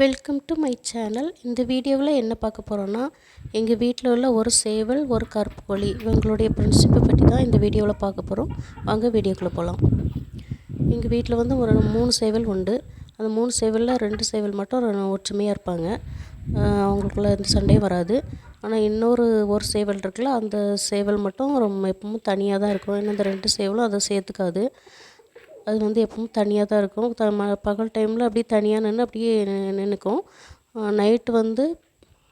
Welcome to my channel இந்த வீடியோவில் என்ன பார்க்க போகிறோன்னா எங்கள் வீட்டில் உள்ள ஒரு சேவல் ஒரு கருப்பு கோழி இவங்களுடைய ஃப்ரெண்ட்ஷிப்பை பற்றி தான் இந்த வீடியோவில் பார்க்க போகிறோம் வாங்க வீடியோக்குள்ளே போகலாம் எங்கள் வீட்டில் வந்து ஒரு மூணு சேவல் உண்டு. அந்த மூணு சேவலில் ரெண்டு சேவல் மட்டும் ஒற்றுமையாக இருப்பாங்க. அவங்களுக்குள்ள எந்த சண்டையும் வராது. ஆனால் இன்னொரு ஒரு சேவல் இருக்குல்ல அந்த சேவல் மட்டும் ரொம்ப எப்பவும் தனியாக தான் இருக்கும். ஏன்னா இந்த ரெண்டு சேவலும் அதை சேர்த்துக்காது. அது வந்து எப்பவும் தனியாக தான் இருக்கும். த ம பகல் டைமில் அப்படியே தனியாக நின்று அப்படியே நின்றுக்கும் நைட்டு வந்து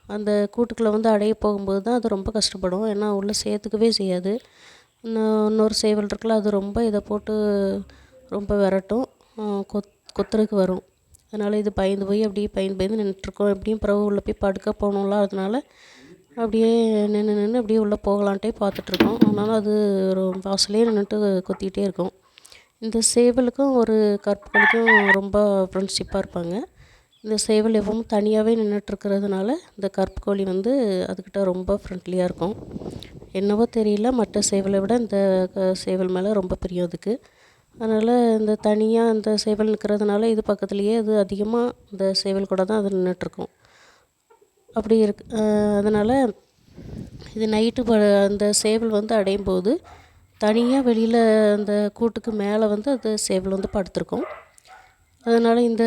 அந்த கூட்டுக்குள்ளே வந்து அடைய போகும்போது தான் அது ரொம்ப கஷ்டப்படும். ஏன்னா உள்ளே சேர்த்துக்கவே செய்யாது. இன்னும் இன்னொரு சேவல் இருக்குல்ல அது ரொம்ப இதை போட்டு ரொம்ப விரட்டும். கொத் கொத்துறதுக்கு வரும். அதனால் இது பயந்து போய் அப்படியே பயந்து பயந்து நின்றுட்டுருக்கோம். எப்படியும் பிறகு உள்ளே போய் படுக்க போகணும்ல அதனால அப்படியே நின்று நின்று அப்படியே உள்ளே போகலான்ட்டே பார்த்துட்ருக்கோம் அதனால் அது ஒரு வாசலே நின்றுட்டு கொத்திக்கிட்டே இருக்கும். இந்த சேவலுக்கும் ஒரு கற்புகளுக்கும் ரொம்ப ஃப்ரெண்ட்ஷிப்பாக இருப்பாங்க. இந்த சேவல் எப்பவும் தனியாகவே நின்றுட்டுருக்கிறதுனால இந்த கற்புக்கோழி வந்து அதுக்கிட்ட ரொம்ப ஃப்ரெண்ட்லியாக இருக்கும். என்னவோ தெரியல மற்ற சேவலை விட இந்த க- சேவல் மேலே ரொம்ப பிரியம் அதுக்கு. அதனால் இந்த தனியாக இந்த சேவல் நிற்கிறதுனால இது பக்கத்துலேயே அது அதிகமாக இந்த சேவல் கூட தான் அது நின்றுட்டுருக்கும் அப்படி இருக்கு அதனால் இது நைட்டு ப அந்த சேவல் வந்து அடையும் போது தனியாக வெளியில் அந்த கூட்டுக்கு மேலே வந்து அது சேவல் வந்து படுத்திருக்கும். அதனால் இந்த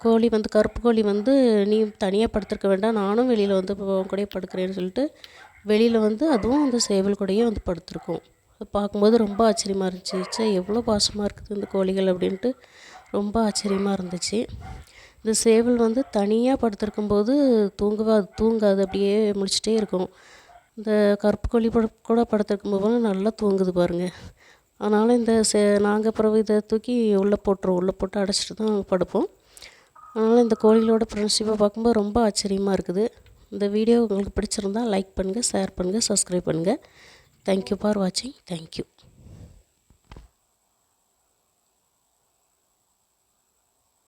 கோழி வந்து கருப்பு கோழி வந்து நீ தனியாக படுத்திருக்க வேண்டாம் நானும் வெளியில் வந்து உன் கூடயே படுக்கிறேன்னு சொல்லிட்டு வெளியில் வந்து அதுவும் அந்த சேவல் கூடயே வந்து படுத்திருக்கும். அது பார்க்கும்போது ரொம்ப ஆச்சரியமாக இருந்துச்சு. எவ்வளோ பாசமாக இருக்குது இந்த கோழிகள் அப்படின்ட்டு ரொம்ப ஆச்சரியமாக இருந்துச்சு. இந்த சேவல் வந்து தனியாக படுத்திருக்கும்போது தூங்குவா அது தூங்காது அப்படியே முடிச்சுட்டே இருக்கும். இந்த கருப்பு கோழி படு கூட படுத்திருக்கும் போது நல்லா தூங்குது பாருங்கள் அதனால் இந்த சே நாங்கள் பிறகு இதை தூக்கி உள்ளே போட்டுருவோம். உள்ளே போட்டு அடைச்சிட்டு தான் படுப்போம். அதனால் இந்த கோழிகளோட ஃப்ரெண்ட்ஷிப்பை பார்க்கும்போது ரொம்ப ஆச்சரியமாக இருக்குது. இந்த வீடியோ உங்களுக்கு பிடிச்சிருந்தா லைக் பண்ணுங்கள் ஷேர் பண்ணுங்கள் சப்ஸ்கிரைப் பண்ணுங்கள் தேங்க்யூ ஃபார் வாட்சிங் தேங்க்யூ